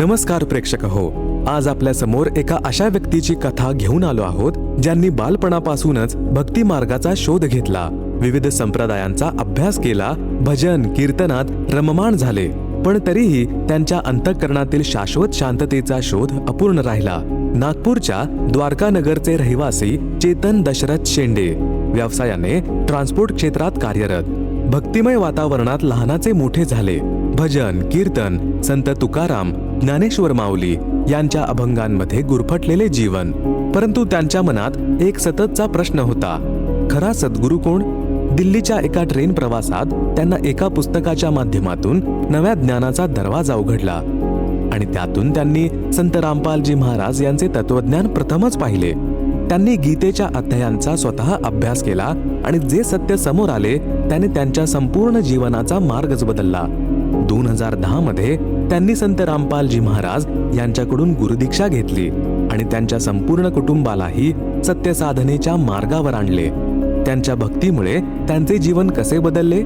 नमस्कार प्रेक्षक हो. आज आपल्यासमोर एका अशा व्यक्तीची कथा घेऊन आलो आहोत ज्यांनी बालपणापासूनच भक्ती मार्गाचा शोध घेतला. विविध संप्रदायांचा अभ्यास केला भजन कीर्तनात रममाण झाले. पण तरीही त्यांच्या अंतःकरणातील शाश्वत शांततेचा शोध अपूर्ण राहिला. नागपूरच्या द्वारकानगरचे रहिवासी चेतन दशरथ शेंडे व्यवसायाने ट्रान्सपोर्ट क्षेत्रात कार्यरत. भक्तिमय वातावरणात लहानाचे मोठे झाले. भजन कीर्तन संत तुकाराम ज्ञानेश्वर माऊली यांच्या अभंगांमध्ये गुरफटलेले जीवन. परंतु त्यांच्या मनात एक सततचा प्रश्न होता खरा सद्गुरू कोण? दिल्लीच्या एका ट्रेन प्रवासात त्यांना एका पुस्तकाच्या माध्यमातून नव्या ज्ञानाचा दरवाजा उघडला आणि त्यातून त्यांनी संत रामपालजी महाराज यांचे तत्वज्ञान प्रथमच पाहिले. त्यांनी गीतेच्या अध्यायांचा स्वतः अभ्यास केला आणि जे सत्य समोर आले त्याने त्यांच्या संपूर्ण जीवनाचा मार्गच बदलला. दोन हजार दहा मध्ये त्यांनी संत रामपालजी महाराज यांच्याकडून गुरुदीक्षा घेतली आणि त्यांच्या संपूर्ण कुटुंबालाही सत्य साधनेच्या मार्गावर आणले. त्यांच्या भक्तीमुळे त्यांचे जीवन कसे बदलले?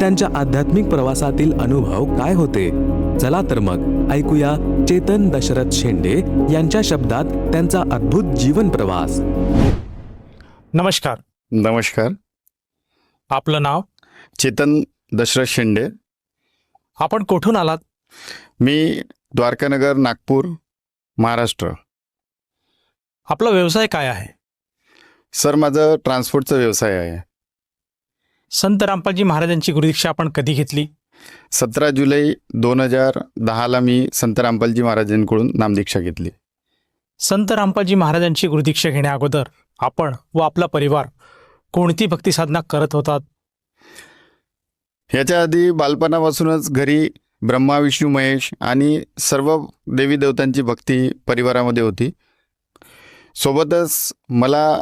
त्यांच्या आध्यात्मिक प्रवासातील अनुभव काय होते? चला तर मग ऐकूया चेतन दशरथ शेंडे यांच्या शब्दात त्यांचा अद्भुत जीवन प्रवास. नमस्कार. नमस्कार. आपलं नाव? चेतन दशरथ शेंडे. आपण कुठून आलात? मी द्वारकानगर नागपूर महाराष्ट्र. आपला व्यवसाय काय आहे? सर माझं ट्रान्सपोर्टचा व्यवसाय आहे. संत रामपालजी महाराजांची गुरुदीक्षा आपण कधी घेतली? सतरा जुलै दोन हजार दहाला मी संत रामपालजी महाराजांकडून नामदीक्षा घेतली. संत रामपालजी महाराजांची गुरुदीक्षा घेण्या अगोदर आपण व आपला परिवार कोणती भक्ती साधना करत होतात? ह्याच्या आधी बालपणापासूनच घरी ब्रह्मा विष्णू महेश आणि सर्व देवी देवतांची भक्ती परिवारामध्ये होती. सोबतच मला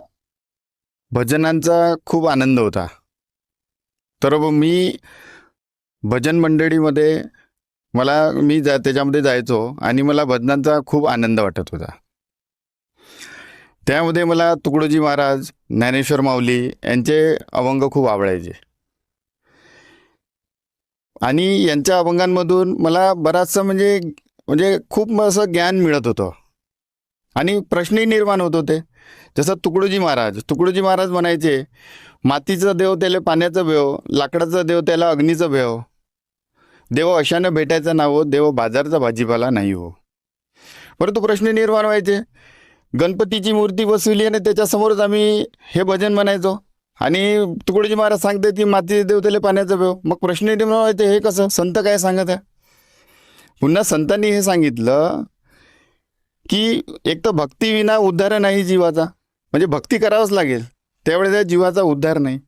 भजनांचा खूप आनंद होता. तर मी भजन मंडळीमध्ये मला मी जा त्याच्यामध्ये जायचो आणि मला भजनांचा खूप आनंद वाटत होता. त्यामध्ये मला तुकडोजी महाराज ज्ञानेश्वर माऊली यांचे अभंग खूप आवडायचे. आणि यांच्या अभंगांमधून मला बराचसं म्हणजे म्हणजे खूप असं ज्ञान मिळत होतं. आणि प्रश्नही निर्माण होत होते. जसं तुकडोजी महाराज तुकडोजी महाराज म्हणायचे मातीचा देव त्याला पाण्याचा भेव लाकडाचा देव त्याला अग्नीचा भेव. देव अशानं भेटायचा नाव हो, देव बाजारचा भाजीपाला नाही हो. परंतु प्रश्न निर्माण व्हायचे. गणपतीची मूर्ती बसविली आणि त्याच्यासमोरच आम्ही हे भजन म्हणायचो. आणि तुकडोजी महाराज सांगते ती माती देवतेले पाण्याचा व्यव मग प्रश्न निर्माण व्हायचे हे कसं? संत काय सांगत आहे? पुन्हा संतांनी हे सांगितलं की एक तर भक्तीविना उद्धार नाही जीवाचा. म्हणजे भक्ती करावंच लागेल. त्यावेळेस त्या जीवाचा उद्धार नाही.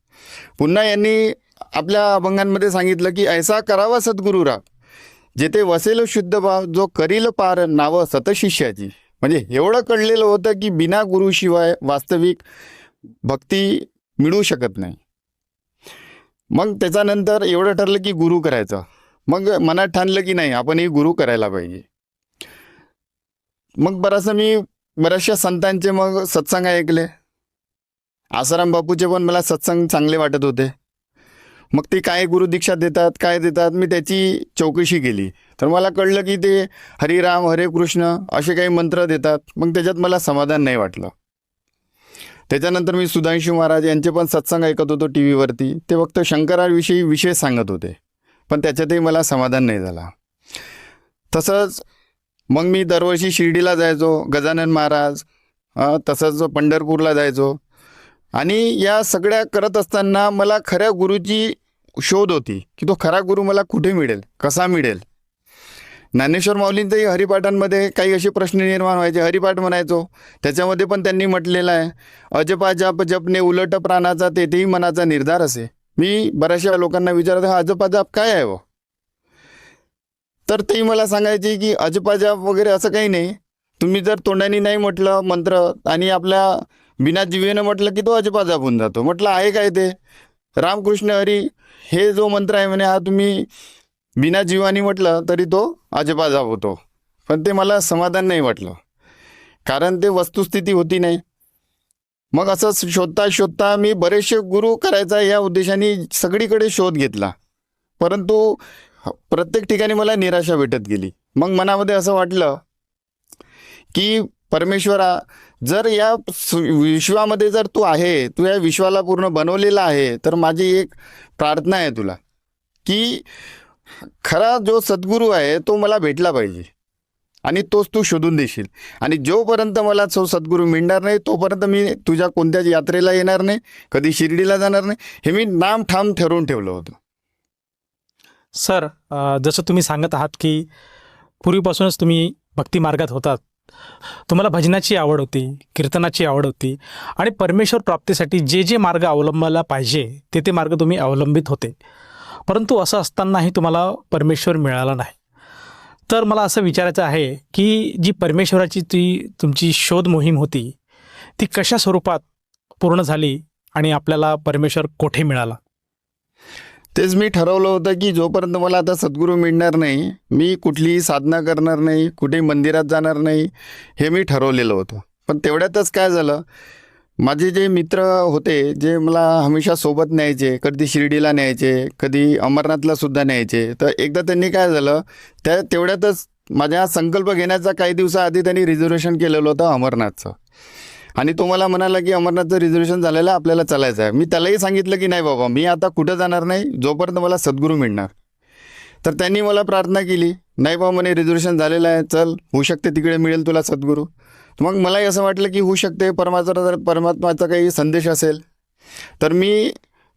पुन्हा यांनी आपल्या अभंगांमध्ये सांगितलं की ऐसा करावा सद्गुरु राग. जेथे वसेल शुद्ध भाव जो करील पार नावं सतशिष्याची. म्हणजे एवढं कळलेलं होतं की बिना गुरुशिवाय वास्तविक भक्ती मिळू शकत नाही. मग त्याच्यानंतर एवढं ठरलं की गुरु करायचं. मग मनात ठाणलं की नाही आपण हे गुरु करायला पाहिजे. मग बराचसं मी बऱ्याचशा संतांचे मग सत्संग ऐकले. आसाराम बापूचे पण मला सत्संग चांगले वाटत होते. मग ते काय गुरुदीक्षा देतात काय देतात मी त्याची चौकशी केली. तर मला कळलं की ते हरिराम हरे कृष्ण असे काही मंत्र देतात. मग त्याच्यात मला समाधान नाही वाटलं. त्याच्यानंतर मी सुधांशू महाराज यांचे पण सत्संग ऐकत होतो टी व्हीवरती ते फक्त शंकराविषयी विषय सांगत होते. पण त्याच्यातही मला समाधान नाही झाला. तसंच मग मी दरवर्षी शिर्डीला जायचो गजानन महाराज तसंच पंढरपूरला जायचो. आणि या सगळ्या करत असताना मला खऱ्या गुरुची शोध होती की तो खरा गुरु मला कुठे मिळेल कसा मिळेल? ज्ञानेश्वर माऊलींचंही हरिपाठांमध्ये काही असे प्रश्न निर्माण व्हायचे. हरिपाठ म्हणायचो. त्याच्यामध्ये पण त्यांनी म्हटलेलं आहे. अजपा जप जपणे उलट प्राणाचा तेथेही मनाचा निर्धार असे. मी बऱ्याचशा लोकांना विचारत हा अजपा जाप काय आहे व तर तेही मला सांगायचे की अजपा जाप वगैरे असं काही नाही. तुम्ही जर तोंडाने नाही म्हटलं मंत्र आणि आपल्या बिना जीवेनं म्हटलं की तो अजपा जाप होऊन जातो. म्हटलं आहे काय ते? रामकृष्ण हरी हे जो मंत्र आहे म्हणे हा तुम्ही बिना जीवानी म्हटलं तरी तो अजपा होतो. पण ते मला समाधान नाही वाटलं. कारण ते वस्तुस्थिती होती नाही. मग असं शोधता शोधता मी बरेचसे गुरु करायचा या उद्देशाने सगळीकडे शोध घेतला. परंतु प्रत्येक ठिकाणी मला निराशा भेटत गेली. मग मनामध्ये असं वाटलं की परमेश्वरा जर या विश्वामध्ये जर तू आहे तू या विश्वाला पूर्ण बनवलेला आहे तर माझी एक प्रार्थना आहे तुला की खरा जो सद्गुरू आहे तो मला भेटला पाहिजे. आणि तोच तू शोधून देशील. आणि जोपर्यंत मला तो सद्गुरू मिळणार नाही तोपर्यंत मी तुझ्या कोणत्याच यात्रेला येणार नाही कधी शिर्डीला जाणार नाही हे मी नाम ठाम ठरवून ठेवलं होतं. सर जसं तुम्ही सांगत आहात की पूर्वीपासूनच तुम्ही भक्ती मार्गात होतात. तुम्हाला भजनाची आवड होती कीर्तनाची आवड होती. आणि परमेश्वर प्राप्तीसाठी जे जे मार्ग अवलंबायला पाहिजे ते ते मार्ग तुम्ही अवलंबित होते. परंतु असं असतानाही तुम्हाला परमेश्वर मिळाला नाही. तर मला असं विचारायचं आहे की जी परमेश्वराची ती तुमची शोध मोहीम होती ती कशा स्वरूपात पूर्ण झाली आणि आपल्याला परमेश्वर कोठे मिळाला? तेच मी ठरवलं होतं की जोपर्यंत मला आता सद्गुरू मिळणार नाही मी कुठलीही साधना करणार नाही कुठेही मंदिरात जाणार नाही हे मी ठरवलेलं होतं. पण तेवढ्यातच काय झालं माझे जे मित्र होते जे मला हमेशा सोबत न्यायचे कधी शिर्डीला न्यायचे कधी अमरनाथला सुद्धा न्यायचे तर एकदा त्यांनी काय झालं त्या तेवढ्यातच माझ्या संकल्प घेण्याचा काही दिवसाआधी त्यांनी रिझर्वेशन केलेलं होतं अमरनाथचं. आणि तो मला म्हणाला की अमरनाथचं रिझर्वेशन झालेलं आपल्याला चालायचं आहे. मी त्यालाही सांगितलं की नाही बाबा मी आता कुठं जाणार नाही जोपर्यंत मला सद्गुरू मिळणार. तर त्यांनी मला प्रार्थना केली नाही बाबा म्हणे रिझर्वेशन झालेलं आहे चल होऊ शकते तिकडे मिळेल तुला सद्गुरू. मग मलाही असं वाटलं की होऊ शकते परमात्मा जर परमात्माचा काही संदेश असेल तर मी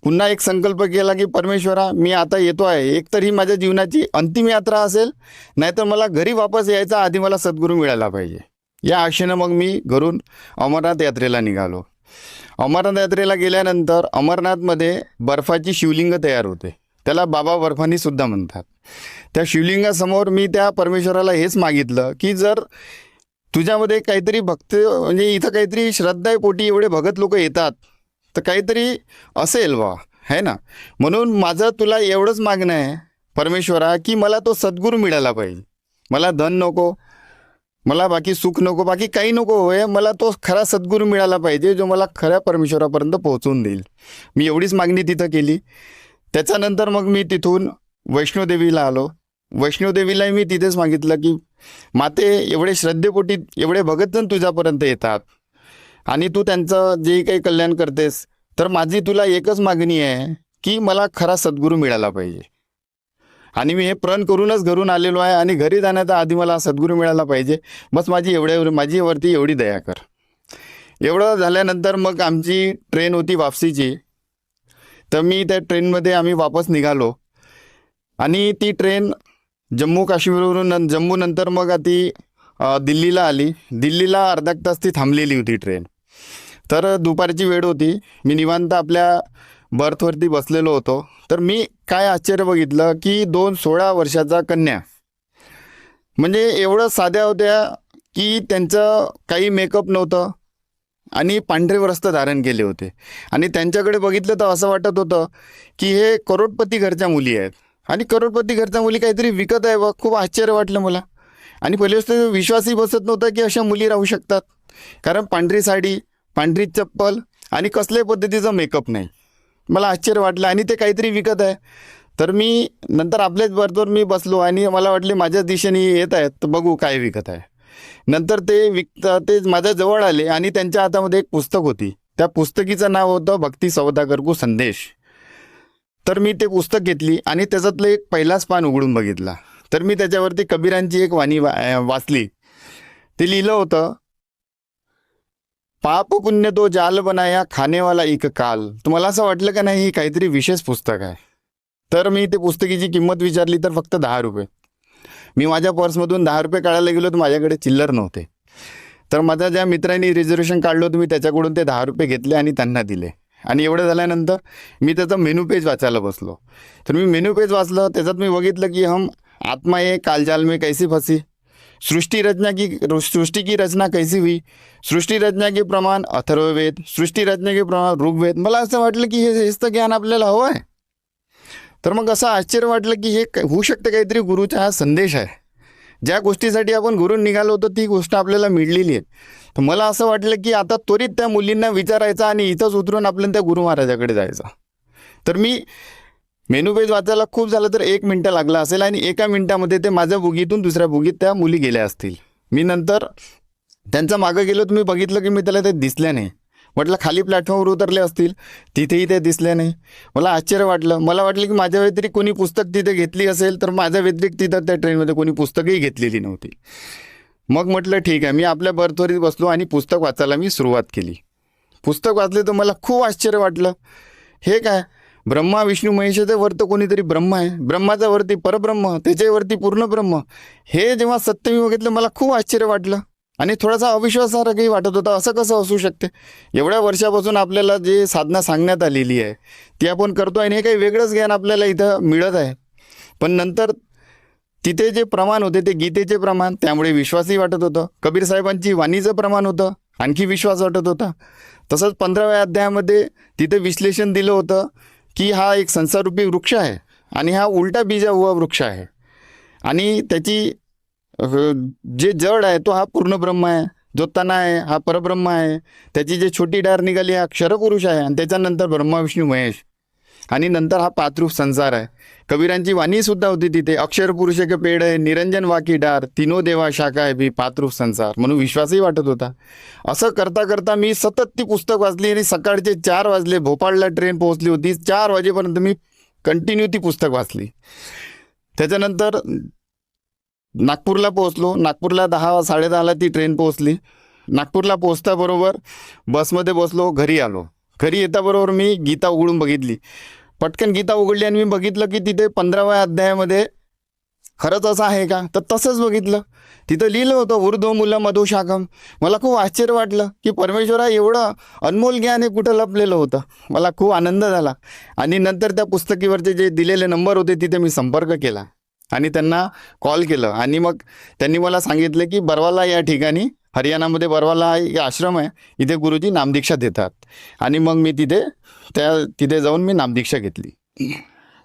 पुन्हा एक संकल्प केला की परमेश्वरा मी आता येतो आहे. एकतर ही माझ्या जीवनाची अंतिम यात्रा असेल नाहीतर मला घरी वापस यायचा आधी मला सद्गुरू मिळाला पाहिजे. या आशेनं मग मी घरून अमरनाथ यात्रेला निघालो. अमरनाथ यात्रेला गेल्यानंतर अमरनाथमध्ये बर्फाची शिवलिंग तयार होते. त्याला बाबा बर्फानी सुद्धा म्हणतात. त्या शिवलिंगासमोर मी त्या परमेश्वराला हेच मागितलं की जर तुझ्यामध्ये काहीतरी भक्त म्हणजे इथं काहीतरी श्रद्धा पोटी एवढे भगत लोक येतात. तर काहीतरी असेल वा है ना? म्हणून माझं तुला एवढंच मागणं आहे परमेश्वरा की मला तो सद्गुरू मिळाला पाहिजे. मला धन नको मला बाकी सुख नको बाकी काही नको होय. मला तो खरा सद्गुरू मिळाला पाहिजे जो मला खऱ्या परमेश्वरापर्यंत पोहोचवून देईल. मी एवढीच मागणी तिथं केली. त्याच्यानंतर मग मी तिथून वैष्णोदेवीला आलो. वैष्णोदेवीलाही मी तिथेच मागितलं की माते एवढे श्रद्धेपोटी एवढे भगतजण तुझ्यापर्यंत येतात. आणि तू त्यांचं जे काही कल्याण करतेस तर माझी तुला एकच मागणी आहे की मला खरा सद्गुरू मिळाला पाहिजे. आणि मी हे प्रण करूनच घरून आलेलो आहे आणि घरी जाण्याचा आधी मला सद्गुरू मिळाला पाहिजे. बस माझी एवढ्या माझीवरती एवढी दया कर. एवढं झाल्यानंतर मग आमची ट्रेन होती वापसीची. तर मी त्या ट्रेनमध्ये आम्ही वापस निघालो. आणि ती ट्रेन जम्मू काश्मीरवरून जम्मू जम्मूनंतर मग ती दिल्लीला आली. दिल्लीला अर्धा तास ती थांबलेली होती ट्रेन. तर दुपारची वेळ होती. मी निवांत आपल्या बर्थवरती बसलेलो होतो. तर मी काय आश्चर्य बघितलं की दोन सोळा वर्षाचा कन्या. म्हणजे एवढं साध्या होत्या की त्यांचं काही मेकअप नव्हतं आणि पांढरे वस्त्र धारण केले होते. आणि त्यांच्याकडे बघितलं तर असं वाटत होतं की हे करोडपती घरच्या मुली आहेत. आणि करोडपती घरच्या मुली काहीतरी विकत आहे बघ खूप आश्चर्य वाटलं मला. आणि पहिले तर विश्वासही बसत नव्हता की अशा मुली राहू शकतात. कारण पांढरी साडी पांढरी चप्पल आणि कसल्याही पद्धतीचा मेकअप नाही. मला आश्चर्य वाटलं आणि ते काहीतरी विकत आहे. तर मी नंतर आपल्याच बरोबर मी बसलो आणि मला वाटले माझ्याच दिशेने येत आहेत तर बघू काय विकत आहे. नंतर ते विकत ते माझ्या जवळ आले आणि त्यांच्या हातामध्ये एक पुस्तक होती. त्या पुस्तकीचं नाव होतं भक्ती सौदागरकू संदेश. तर मी ते पुस्तक घेतली आणि त्याच्यातलं एक पहिलाच पान उघडून बघितला. तर मी त्याच्यावरती कबीरांची एक वाणी वा वाचली. ते लिहिलं होतं पाप पुण्य तो जाल बनाया खानेवाला एक काल. तुम्हाला असं वाटलं का नाही? ही काहीतरी विशेष पुस्तक आहे. तर मी ते पुस्तकीची किंमत विचारली तर फक्त दहा रुपये. मी माझ्या पर्समधून दहा रुपये काढायला गेलो तर माझ्याकडे चिल्लर नव्हते. तर माझ्या ज्या मित्रांनी रिझर्वेशन काढलं होतं मी त्याच्याकडून ते दहा रुपये घेतले आणि त्यांना दिले. आणि एवढं झाल्यानंतर मी त्याचं मेनू पेज वाचायला बसलो. तर मी मेनू पेज वाचलं त्याच्यात मी बघितलं की हम आत्मा ये कालजाल में कैसी फसी? सृष्टी रचना की सृष्टि की रचना कैसी हुई? सृष्टी रचना के प्रमाण अथर्ववेद सृष्टी रचना के प्रमाण ऋग्वेद. मला असं वाटलं की हे हेच तर ज्ञान आपल्याला हवं आहे. तर मग असं आश्चर्य वाटलं की हे क- होऊ शकतं काहीतरी गुरुचा हा संदेश आहे. ज्या गोष्टीसाठी आपण घरून निघालो होतो ती गोष्ट आपल्याला मिळलेली आहे. तर मला असं वाटलं की आता त्वरित त्या मुलींना विचारायचं आणि इथंच उतरून आपल्याला त्या गुरु महाराजाकडे जायचं. तर मी मेनू पेज वाचायला खूप झालं तर एक मिनटं लागला असेल आणि एका मिनटामध्ये ते माझ्या बुगीतून दुसऱ्या बुगीत त्या मुली गेल्या असतील. मी नंतर त्यांचं मागं गेलो तर मी बघितलं की मी त्याला ते दिसल्या नाही. म्हटलं खाली प्लॅटफॉर्मवर उतरले असतील. तिथेही ते दिसले नाही. मला आश्चर्य वाटलं. मला वाटलं की माझ्या व्यतिरिक्त कोणी पुस्तक तिथे घेतली असेल तर माझ्या व्यतिरिक्त तिथं त्या ट्रेनमध्ये कोणी पुस्तकही घेतलेली नव्हती. मग म्हटलं ठीक आहे. मी आपल्या बर्थवरीत बसलो आणि पुस्तक वाचायला मी सुरुवात केली. पुस्तक वाचले तर मला खूप आश्चर्य वाटलं. हे काय? ब्रह्मा विष्णू महेशाच्या वर्त कोणीतरी ब्रह्म आहे? ब्रह्माच्या वरती परब्रह्म त्याच्यावरती पूर्ण ब्रह्म. हे जेव्हा सत्य मी बघितलं मला खूप आश्चर्य वाटलं. आणि थोडासा अविश्वासारखंही वाटत होता. असं कसं असू शकते? एवढ्या वर्षापासून आपल्याला जे साधना सांगण्यात आलेली आहे ती आपण करतो आणि हे काही वेगळंच ज्ञान आपल्याला इथं मिळत आहे. पण नंतर तिथे जे प्रमाण होते ते गीतेचे प्रमाण त्यामुळे विश्वासही वाटत होतं. कबीर साहेबांची वाणीचं प्रमाण होतं आणखी विश्वास वाटत होता. तसंच पंधराव्या अध्यायामध्ये तिथे विश्लेषण दिलं होतं की हा एक संसाररूपी वृक्ष आहे आणि हा उलटा बीजा हुआ वृक्ष आहे. आणि त्याची जे जड आहे तो हा पूर्ण ब्रह्म आहे. जो तना आहे हा परब्रह्म आहे. त्याची जे छोटी डार निघाली हा क्षरपुरुष आहे आणि त्याच्यानंतर ब्रह्मा विष्णू महेश. आणि नंतर हा पात्रूप संसार आहे. कबीरांची वाणी सुद्धा होती तिथे. अक्षर पुरुष के पेड आहे निरंजन वाकी डार तिनो देवा शाखा आहे बी पात्रूप संसार. म्हणून विश्वासही वाटत होता. असं करता करता मी सतत ती पुस्तक वाचली आणि सकाळचे चार वाजले. भोपाळला ट्रेन पोहोचली होती. चार वाजेपर्यंत मी कंटिन्यू ती पुस्तक वाचली. त्याच्यानंतर नागपूरला पोहोचलो. नागपूरला दहा साडेदहाला ती ट्रेन पोहोचली. नागपूरला पोहोचताबरोबर बसमध्ये बसलो घरी आलो. घरी येताबरोबर मी गीता उघडून बघितली. पटकन गीता उघडली आणि मी बघितलं की तिथे पंधराव्या अध्यायामध्ये खरंच असं आहे का? तर तसंच बघितलं. तिथं लिहिलं होतं उर्ध्व मुलं मधुशाखम मला खूप आश्चर्य वाटलं की परमेश्वरा एवढं अनमोल ज्ञान हे कुठं लपलेलं होतं. मला खूप आनंद झाला. आणि नंतर त्या पुस्तकीवरचे जे दिलेले नंबर होते तिथे मी संपर्क केला. आणि त्यांना कॉल केलं. आणि मग त्यांनी मला सांगितलं की बरवाला या ठिकाणी हरियाणामध्ये बरवाला हा एक आश्रम आहे. इथे गुरुजी नामदीक्षा देतात. आणि मग मी तिथे त्या तिथे जाऊन मी नामदीक्षा घेतली.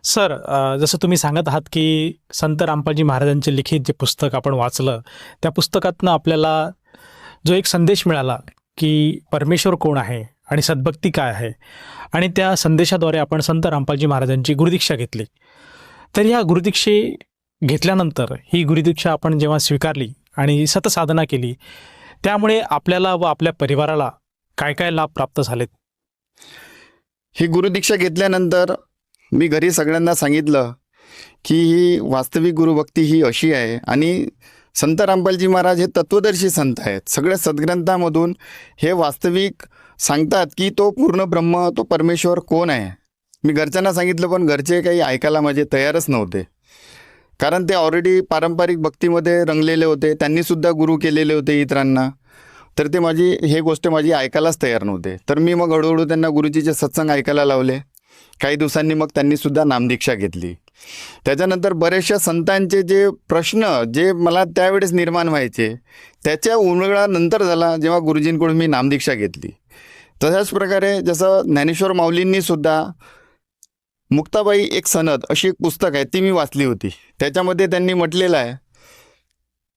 सर जसं तुम्ही सांगत आहात की संत रामपालजी महाराजांचे लिखित जे पुस्तक आपण वाचलं त्या पुस्तकातनं आपल्याला जो एक संदेश मिळाला की परमेश्वर कोण आहे आणि सद्भक्ती काय आहे आणि त्या संदेशाद्वारे आपण संत रामपालजी महाराजांची गुरुदीक्षा घेतली. तर या गुरुदीक्षे घेतल्यानंतर ही गुरुदीक्षा आपण जेव्हा स्वीकारली आणि सतसाधना केली त्यामुळे आपल्याला व आपल्या परिवाराला काय काय लाभ प्राप्त झालेत? ही गुरुदीक्षा घेतल्यानंतर मी घरी सगळ्यांना सांगितलं की ही वास्तविक गुरुभक्ती ही अशी आहे आणि संत रामपालजी महाराज हे तत्वदर्शी संत आहेत. सगळ्या सद्ग्रंथामधून हे वास्तविक सांगतात की तो पूर्ण ब्रह्म तो परमेश्वर कोण आहे? मी घरच्यांना सांगितलं पण घरचे काही ऐकायला माझे तयारच नव्हते. कारण ते ऑलरेडी पारंपरिक भक्तीमध्ये रंगलेले होते. त्यांनीसुद्धा गुरु केलेले होते इतरांना. तर ते माझी हे गोष्ट माझी ऐकायलाच तयार नव्हते. तर मी मग हळूहळू त्यांना गुरुजीचे सत्संग ऐकायला लावले. काही दिवसांनी मग त्यांनीसुद्धा नामदीक्षा घेतली. त्याच्यानंतर बऱ्याचशा संतांचे जे प्रश्न जे मला त्यावेळेस निर्माण व्हायचे त्याच्या उलगडानंतर झाला जेव्हा गुरुजींकडून मी नामदीक्षा घेतली. तशाच प्रकारे जसं ज्ञानेश्वर माऊलींनीसुद्धा मुक्ताबाई एक सनद अशी एक पुस्तक आहे ती मी वाचली होती. त्याच्यामध्ये त्यांनी म्हटलेलं आहे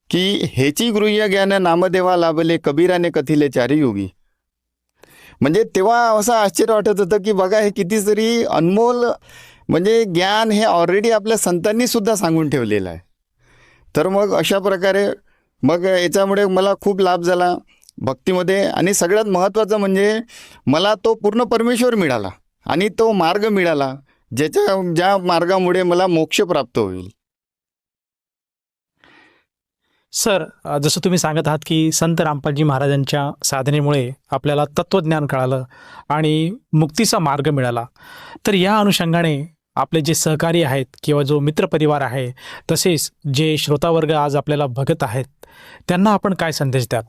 की हेची गृह्य ज्ञान नामदेवा लाभले कबीराने कथिले चारी योगी. म्हणजे तेव्हा असं आश्चर्य वाटत होतं की बघा हे कितीतरी अनमोल म्हणजे ज्ञान हे ऑलरेडी आपल्या संतांनी सुद्धा सांगून ठेवलेलं आहे. तर मग अशा प्रकारे मग याच्यामुळे मला खूप लाभ झाला भक्तीमध्ये आणि सगळ्यात महत्त्वाचं म्हणजे मला तो पूर्ण परमेश्वर मिळाला आणि तो मार्ग मिळाला. ज्याच्या ज्या मार्गामुळे मला मोक्ष प्राप्त होईल. सर जसं तुम्ही सांगत आहात की संत रामपालजी महाराजांच्या साधनेमुळे आपल्याला तत्त्वज्ञान कळालं आणि मुक्तीचा मार्ग मिळाला तर या अनुषंगाने आपले जे सहकारी आहेत किंवा जो मित्रपरिवार आहे तसेच जे श्रोतावर्ग आज आपल्याला बघत आहेत त्यांना आपण काय संदेश द्याल?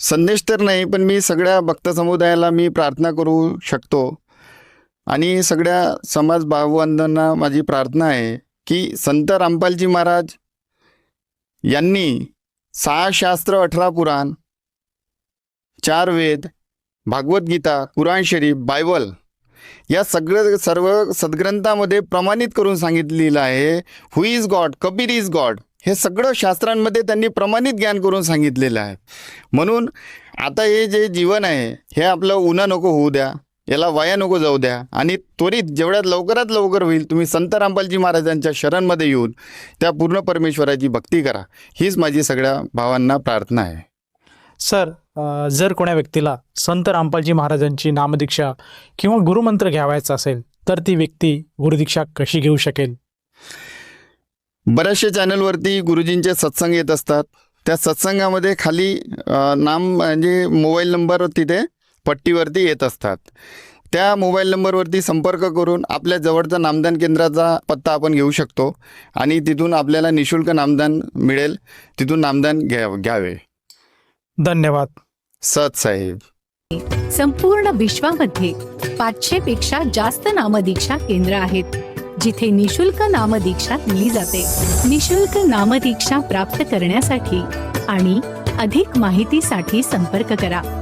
संदेश तर नाही पण मी सगळ्या भक्त समुदायाला मी प्रार्थना करू शकतो. आणि सगळ्या समाज बांधवांना माझी प्रार्थना आहे की संत रामपालजी महाराज यांनी सहा शास्त्र अठरा पुराण चार वेद भागवद्गीता कुराण शरीफ बायबल या सगळं सर्व सद्ग्रंथामध्ये प्रमाणित करून सांगितलेलं आहे. Who is God Kabir is God हे सगळं शास्त्रांमध्ये त्यांनी प्रमाणित ज्ञान करून सांगितलेलं आहे. म्हणून आता हे जे जीवन आहे हे आपलं उन्हा नको होऊ द्या. याला वाया नको जाऊ द्या. आणि त्वरित जेवढ्यात लवकरात लवकर होईल तुम्ही संत रामपालजी महाराजांच्या शरणमध्ये येऊन त्या पूर्ण परमेश्वराची भक्ती करा. हीच माझी सगळ्या भावांना प्रार्थना आहे. सर जर कोण्या व्यक्तीला संत रामपालजी महाराजांची नामदीक्षा किंवा गुरुमंत्र घ्यावायचा असेल तर ती व्यक्ती गुरुदीक्षा कशी घेऊ शकेल? बऱ्याचशा चॅनलवरती गुरुजींचे सत्संग येत असतात. त्या सत्संगामध्ये खाली नाम म्हणजे मोबाईल नंबर तिथे पट्टीवरती येत असतात. त्या मोबाईल नंबरवरती संपर्क करून आपल्या जवळचा नामदान केंद्राचा पत्ता आपण घेऊ शकतो आणि तिथून आपल्याला निशुल्क नामदान मिळेल. तिथून नामदान घ्या घ्यावे. धन्यवाद. सत साहेब. संपूर्ण विश्वामध्ये पाचशे पेक्षा जास्त नामदीक्षा केंद्र आहेत जिथे निशुल्क नामदीक्षा दिली जाते. निशुल्क नामदीक्षा प्राप्त करण्यासाठी आणि अधिक माहितीसाठी संपर्क करा.